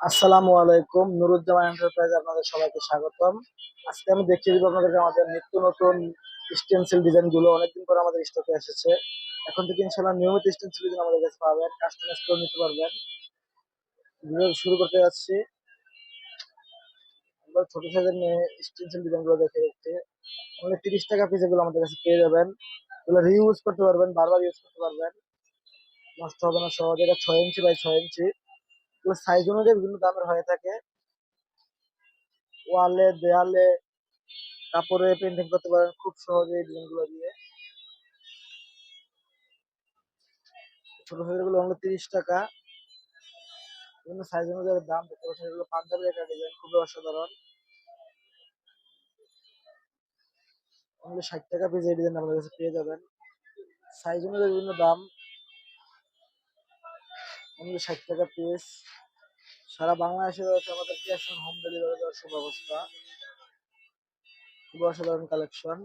আসসালামু আলাইকুম, নুরুজ্জামান এন্টারপ্রাইজ আপনাদের সবাইকে স্বাগতম। আজকে আমি দেখিয়ে দিব আপনাদেরকে আমাদের নিত্য নতুন স্টেনসিল ডিজাইনগুলো অনেকদিন পর আমাদের স্টকে এসেছে। এখন থেকে ইনশাল্লাহ নিয়মিত স্টেনসিল ডিজাইন আমাদের কাছে পাবেন কাস্টমাইজ করে নিতে পারবেন। শুরু করতে যাচ্ছি। আমরা ছোট সাইজের স্টেনসিল ডিজাইনগুলো দেখে দেখতে। আমাদের তিরিশ টাকা পিস এগুলো আমাদের কাছে পেয়ে যাবেন। এগুলো রিউজ করতে পারবেন, বারবার ইউজ করতে পারবেন। নষ্ট হবে না সহজে, এটা ছয় ইঞ্চি বাই ছয় ইঞ্চি সাইজ অনুযায়ী বিভিন্ন দামের হয়ে থাকে। ওয়ালে, দেয়ালে, কাপড়ে পেন্টিং করতে পারেন খুব সহজে এই ডিজাইনগুলো দিয়ে। ছোট সাইজেরগুলো হলো তিরিশ টাকা। বিভিন্ন সাইজ অনুযায়ী দাম দেখতে পাচ্ছেন এগুলো পাঞ্জাবি একটা ডিজাইন খুবই অসাধারণ। অনলি ষাট টাকা পিস এই ডিজাইন আমাদের কাছে পেয়ে যাবেন। সাইজ অনুযায়ী বিভিন্ন দাম। অনলি ষাট টাকা পিস সারা বাংলাদেশে রয়েছে আমাদের ক্যাশ অন হোম ডেলিভারি দেওয়ার সুব্যবস্থা। খুবই অসাধারণ কালেকশন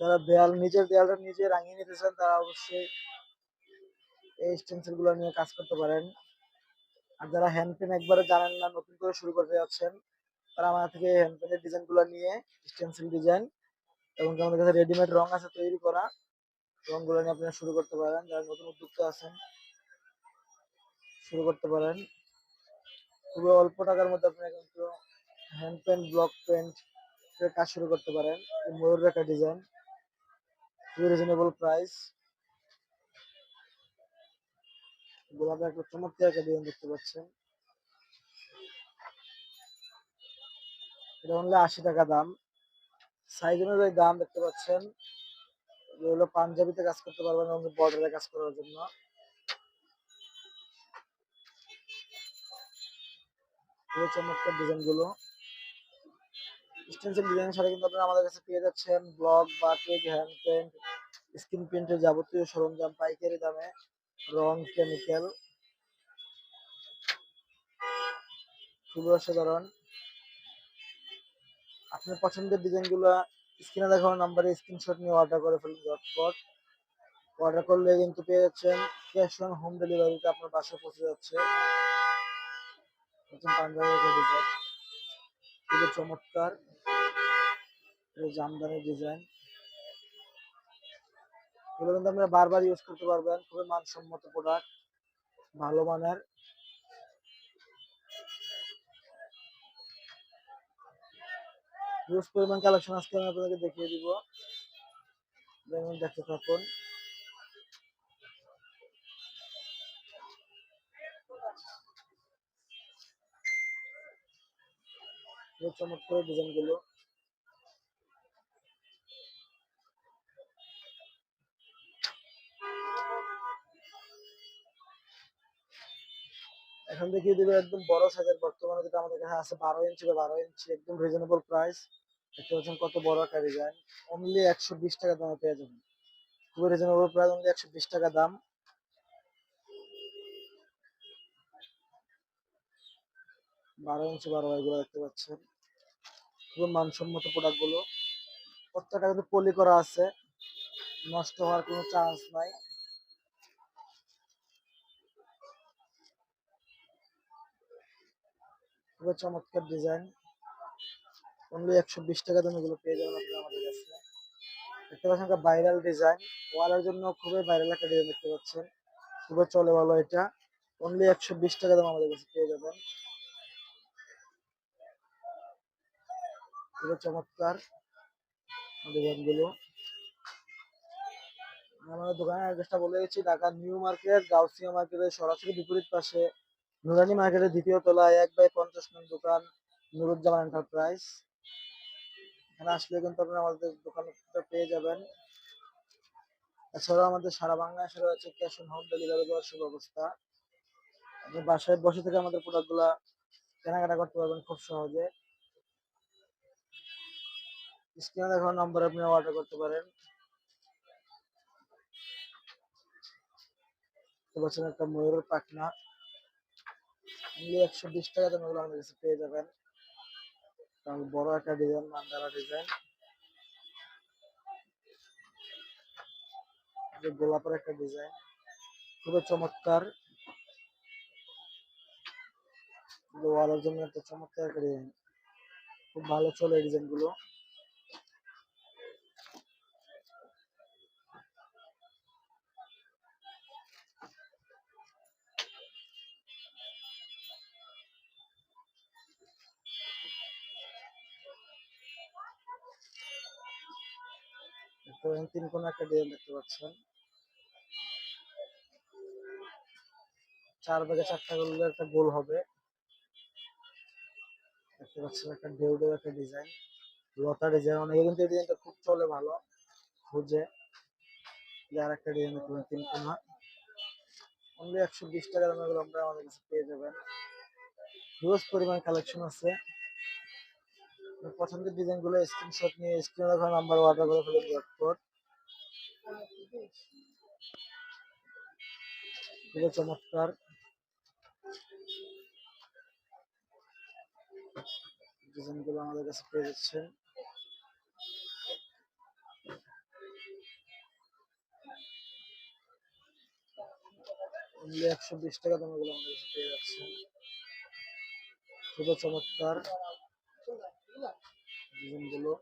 যারা দেয়াল, নিজের দেয়ালটা নিজে রাঙিয়ে নিতে চান, তারা অবশ্যই এই স্টেন্সিলগুলো নিয়ে কাজ করতে পারেন। আর যারা হ্যান্ড পেন একবারে জানেন না, নতুন করে শুরু করতে যাচ্ছেন, তারা আমার থেকে হ্যান্ড পেনের ডিজাইনগুলো নিয়ে স্টেন্সিল ডিজাইন এবং কি আমাদের কাছে রেডিমেড রং আছে তৈরি করা। রংগুলো নিয়ে আপনারা শুরু করতে পারেন। যারা নতুন উদ্যোক্তা আছেন, শুরু করতে পারেন। খুবই অল্প টাকার মধ্যে আপনারা কিন্তু হ্যান্ড পেন্ট ব্লক পেন্ট কাজ শুরু করতে পারেন। ময়ূর রেখা ডিজাইন খুবই রিজনেবল প্রাইস গোলাপের একটা চমৎকার একটা ডিজাইন দেখতে পাচ্ছেন। এটা অনলি আশি টাকা দাম। সাইজ অনুযায়ী দাম দেখতে পাচ্ছেন। এগুলো পাঞ্জাবিতে কাজ করতে পারবেন এবং বর্ডারে কাজ করার জন্য। চমৎকার ডিজাইনগুলো ডিজাইন ছাড়া কিন্তু আপনারা আমাদের কাছে পেয়ে যাচ্ছেন ব্লক হ্যান্ড পেন্ট যাবতীয় সরঞ্জাম, পাইকারি দামে, রং কেমিক্যাল খুবই অসাধারণ। আপনার পছন্দের ডিজাইনগুলো স্ক্রিনে দেখানো নাম্বারে স্ক্রিনশট নিয়ে অর্ডার করে ফেলুন ঝটপট। অর্ডার করলে কিন্তু পেয়ে যাচ্ছেন ক্যাশ অন হোম ডেলিভারিতে আপনার বাসায় পৌঁছে যাচ্ছে। নতুন পাঞ্জাবি ডিজাইন খুবই চমৎকার। জামদানি ডিজাইন এগুলো কিন্তু আপনারা বারবার ইউজ করতে পারবেন। খুবই মানসম্মত প্রোডাক্ট ভালো মানের। ইউজ পরিমাণ কালেকশন আজকে আমি আপনাদেরকে দেখিয়ে দিব। যেমন দেখতে থাকুন। চমৎকার ডিজাইন এখন দেখিয়ে দিবে একদম বড় সাইজের বর্তমানে যেটা আমাদের কাছে আছে বারো ইঞ্চি বা বারো ইঞ্চি একদম রিজনেবল প্রাইস দেখতে পাচ্ছেন কত বড় একটা ডিজাইন অনলি একশো বিশ টাকা দামে পেয়ে যাবেন। খুবই রিজনেবল প্রাইস অনলি একশো বিশ টাকা দাম। বারো ইঞ্চি বারো এগুলো দেখতে পাচ্ছেন। খুবই মানসম্মত প্রোডাক্টগুলো। প্রত্যেকটা কিন্তু পলি করা আছে। নষ্ট হওয়ার কোনো চান্স নাই। খুবই চমৎকার ডিজাইন অনলি একশো বিশ টাকা দামে এগুলো পেয়ে যাবেন আপনারা আমাদের কাছে। দেখতে পাচ্ছেন একটা ভাইরাল ডিজাইন ওয়ালের জন্য খুবই ভাইরাল একটা ডিজাইন দেখতে পাচ্ছেন। খুবই চলে ভালো এটা। অনলি একশো বিশ টাকা দাম আমাদের কাছে পেয়ে যাবেন। খুবই চমৎকার ডিজাইনগুলো। আমাদের দোকানের অ্যাড্রেসটা বলে দিচ্ছি ঢাকা নিউ মার্কেট, গাউসিয়া মার্কেটের সরাসরি বিপরীত পাশে। নুরানি মার্কেটের দ্বিতীয় তলায় এক বাই পঞ্চাশ নং দোকান, নুরুজ্জামান এন্টারপ্রাইজ। এখানে আসলে কিন্তু আপনারা আমাদের দোকানটা পেয়ে যাবেন। এছাড়াও আমাদের সারা বাংলাদেশে রয়েছে ক্যাশ অন হোম ডেলিভারি দেওয়ার সুব্যবস্থা। আপনি বাসায় বসে থেকে আমাদের প্রোডাক্টগুলো কেনাকাটা করতে পারবেন খুব সহজে। স্ক্রিনে দেখানো নম্বরে আপনি অর্ডার করতে পারেন। একটা ময়ূরের পাখনা। একশো বিশ টাকা দামে ওগুলো আমাদের কাছে পেয়ে যাবেন। বড় একটা ডিজাইন মান্দারা ডিজাইন গোলাপের একটা ডিজাইন খুবই চমৎকার। ওয়ালের জন্য একটা চমৎকার একটা খুব ভালো চলে ডিজাইন ডিজাইন এরপরে তিন কোন একটা ডিজাইন দেখতে পাচ্ছেন। চার ভাগে চারটা করলে একটা গোল হবে। দেখতে পাচ্ছেন একটা ঢেউ ঢেউ একটা ডিজাইন, লতা ডিজাইন। অনেকে কিন্তু এই ডিজাইনটা খুব চলে ভালো, খুঁজে। যে আর একটা ডিজাইন দেখতে তিন কোনা। অনলি একশো বিশ টাকা দামে এগুলো আমরা আমাদের কাছে পেয়ে যাবেন। হিউজ পরিমাণ কালেকশন আছে। পছন্দের ডিজাইনগুলো স্ক্রিনশট নিয়ে স্ক্রিনে রাখা নাম্বার অর্ডার করে ফেলে ঝটপট। খুবই চমৎকার ডিজাইনগুলো আমাদের কাছে পেয়ে যাচ্ছেন। একশো বিশ টাকা দামে গুলো আমাদের কাছে পেয়ে যাচ্ছেন। খুবই চমৎকার। ডিজাইনগুলো।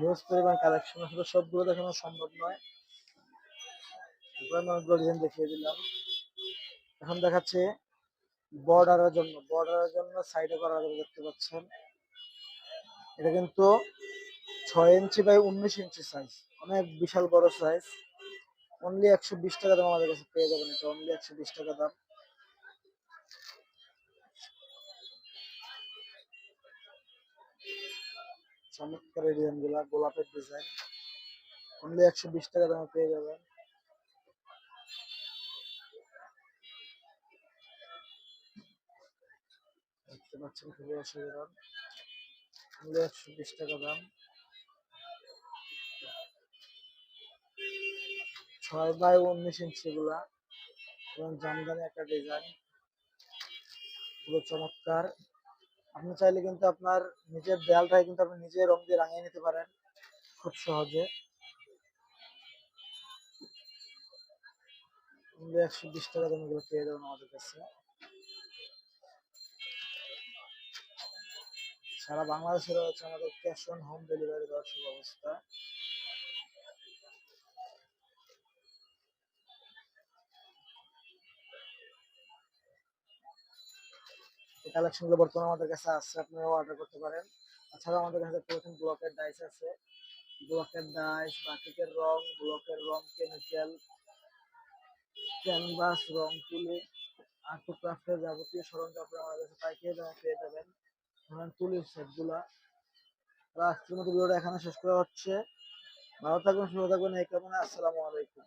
হিউজ পরিমাণ কালেকশন আসলে সবগুলো দেখানো সম্ভব নয়। অনেকগুলো ডিজাইন দেখিয়ে দিলাম। এখন দেখাচ্ছে বর্ডারের জন্য। বর্ডারের জন্য সাইডে করা যাবে, দেখতে পাচ্ছেন। এটা কিন্তু ছয় ইঞ্চি বাই উনিশ ইঞ্চি সাইজ অনেক বিশাল বড় সাইজ অনলি একশো বিশ টাকা দাম আমাদের কাছে পেয়ে যাবেন এটা। অনলি একশো বিশ টাকা দাম। চমৎকার ডিজাইনগুলা গোলাপের ডিজাইন অনলি একশো বিশ টাকা দামে পেয়ে যাবেন। দেখতে পাচ্ছেন খুবই অসাধারণ। অনলি একশো বিশ টাকা দাম। ছয় বাই উনিশ ইঞ্চি গুলা এবং জামদানি একটা ডিজাইন পুরো চমৎকার। আপনি চাইলে কিন্তু আপনার নিজের দেয়ালটাই কিন্তু আপনি নিজে রং দিয়ে রাঙিয়ে নিতে পারেন খুব সহজে। একশো বিশ টাকা দাম এগুলো পেয়ে যাবেন আমাদের কাছে। সারা বাংলাদেশে রয়েছে আমাদের ক্যাশ অন হোম ডেলিভারি দেওয়ার সুব্যবস্থা। এই কালেকশনগুলো বর্তমানে আমাদের কাছে আছে আপনারা অর্ডার করতে পারেন। তাছাড়া আমাদের কাছে প্রথম ব্লকের ডাইস আছে। ব্লকের ডাইস বাটিকের রং ব্লকের রং কেমিক্যাল ক্যানভাস রং তুলি আর্ট ক্রাফটের যাবতীয় সরঞ্জাম আপনারা আমাদের কাছে পাইকারি পেয়ে যাবেন। ধরেন তুলির সেটগুলা আজকের মতো ভিডিওটা এখানে শেষ করা হচ্ছে। ভালো থাকবেন, সুস্থ থাকবেন, এই কামনা আসসালামু আলাইকুম।